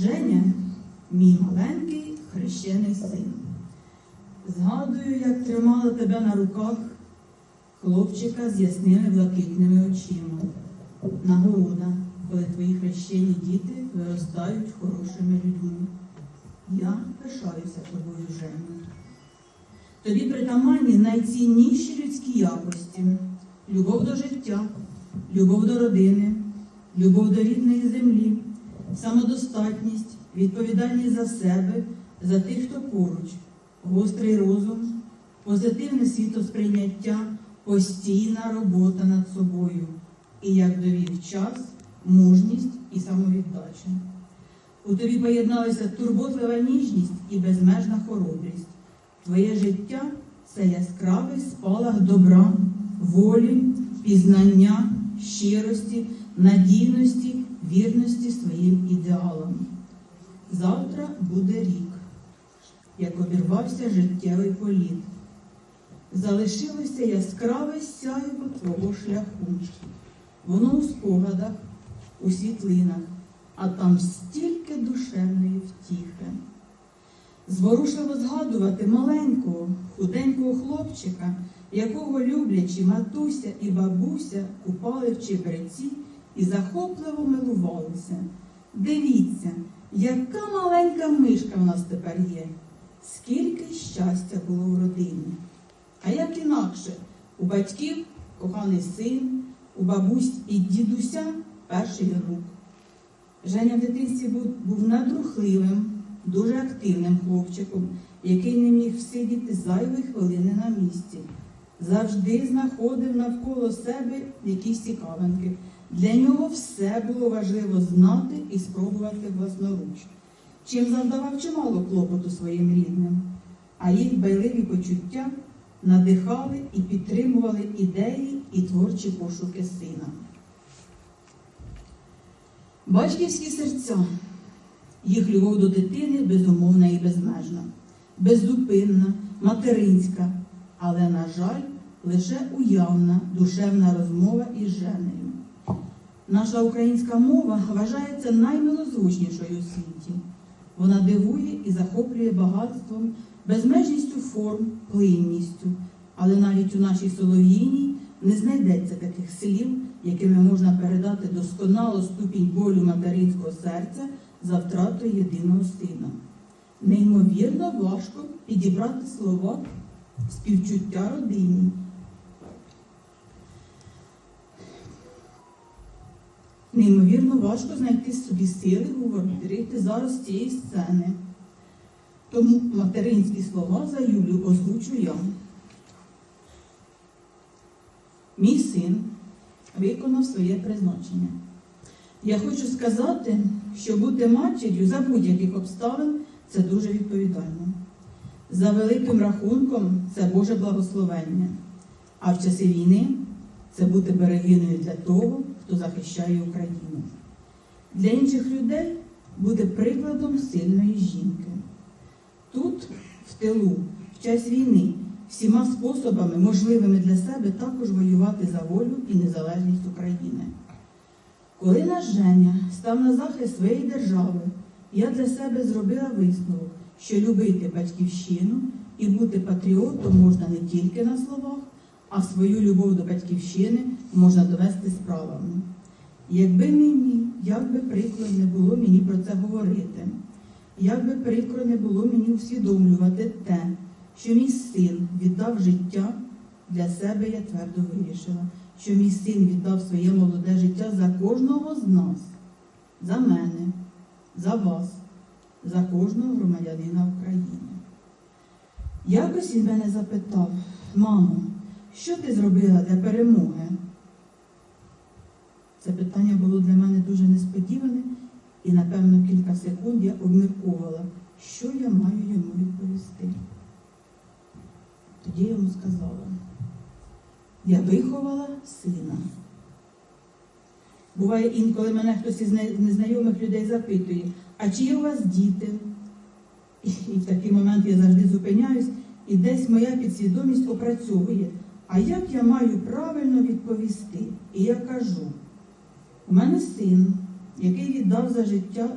Женя, мій маленький хрещений син. Згадую, як тримала тебе на руках хлопчика з ясними блакитними очима. Нагорода, коли твої хрещені діти виростають хорошими людьми. Я пишаюся тобою, Женя. Тобі притаманні найцінніші людські якості: любов до життя, любов до родини, любов до рідної землі, самодостатність, відповідальність за себе, за тих, хто поруч, гострий розум, позитивне світосприйняття, постійна робота над собою і, як довів час, мужність і самовіддача. У тобі поєдналися турботлива ніжність і безмежна хоробрість. Твоє життя це яскравий спалах добра, волі, пізнання, щирості, надійності, вірності своїм ідеалам. Завтра буде рік, як обірвався життєвий політ. Залишилося яскраве сяйво твого шляху. Воно у спогадах, у світлинах, а там стільки душевної втіхи. Зворушливо згадувати маленького, худенького хлопчика, якого люблячі матуся і бабуся купали в чебреці і захопливо милувалися. Дивіться, яка маленька мишка в нас тепер є. Скільки щастя було у родині. А як інакше, у батьків коханий син, у бабусь і дідуся перший онук. Женя в дитинстві був, був надрухливим, дуже активним хлопчиком, який не міг всидіти зайвої хвилини на місці. Завжди знаходив навколо себе якісь цікавинки. Для нього все було важливо знати і спробувати власноруч. Чим завдавав чимало клопоту своїм рідним, а їх байливі почуття надихали і підтримували ідеї і творчі пошуки сина. Батьківські серця, їх любов до дитини безумовна і безмежна, беззупинна, материнська, але, на жаль, лише уявна душевна розмова із Женею. Наша українська мова вважається наймилозвучнішою у світі. Вона дивує і захоплює багатством, безмежністю форм, плинністю, але навіть у нашій солов'їній не знайдеться таких слів, якими можна передати досконало ступінь болю материнського серця за втратою єдиного сина. Неймовірно важко підібрати слова співчуття родині. Неймовірно важко знайти собі сили говорити зараз цієї сцени. Тому материнські слова за Юлю озвучу я. Мій син виконав своє призначення. Я хочу сказати, що бути матір'ю за будь-яких обставин це дуже відповідально. За великим рахунком це Боже благословення. А в часи війни це бути берегиною для того, хто захищає Україну. Для інших людей бути прикладом сильної жінки. Тут, в тилу, в час війни, всіма способами, можливими для себе, також воювати за волю і незалежність України. Коли наш Женя став на захист своєї держави, я для себе зробила висновок, що любити батьківщину і бути патріотом можна не тільки на словах, а свою любов до батьківщини можна довести справами. Якби мені, як би прикро не було мені про це говорити, як би прикро не було мені усвідомлювати те, що мій син віддав життя, для себе я твердо вирішила, що мій син віддав своє молоде життя за кожного з нас, за мене, за вас, за кожного громадянина України. Якось він мене запитав, мамо, що ти зробила для перемоги? Це питання було для мене дуже несподіване, і, напевно, кілька секунд я обмірковувала, що я маю йому відповісти. Тоді я йому сказала, я виховала сина. Буває інколи мене хтось із незнайомих людей запитує, а чи є у вас діти? І в такий момент я завжди зупиняюсь, і десь моя підсвідомість опрацьовує. А як я маю правильно відповісти? І я кажу, у мене син, який віддав за життя,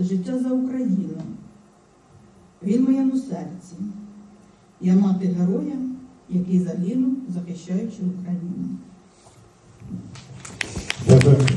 життя за Україну. Він в моєму серці. Я мати героя, який загинув, захищаючи Україну.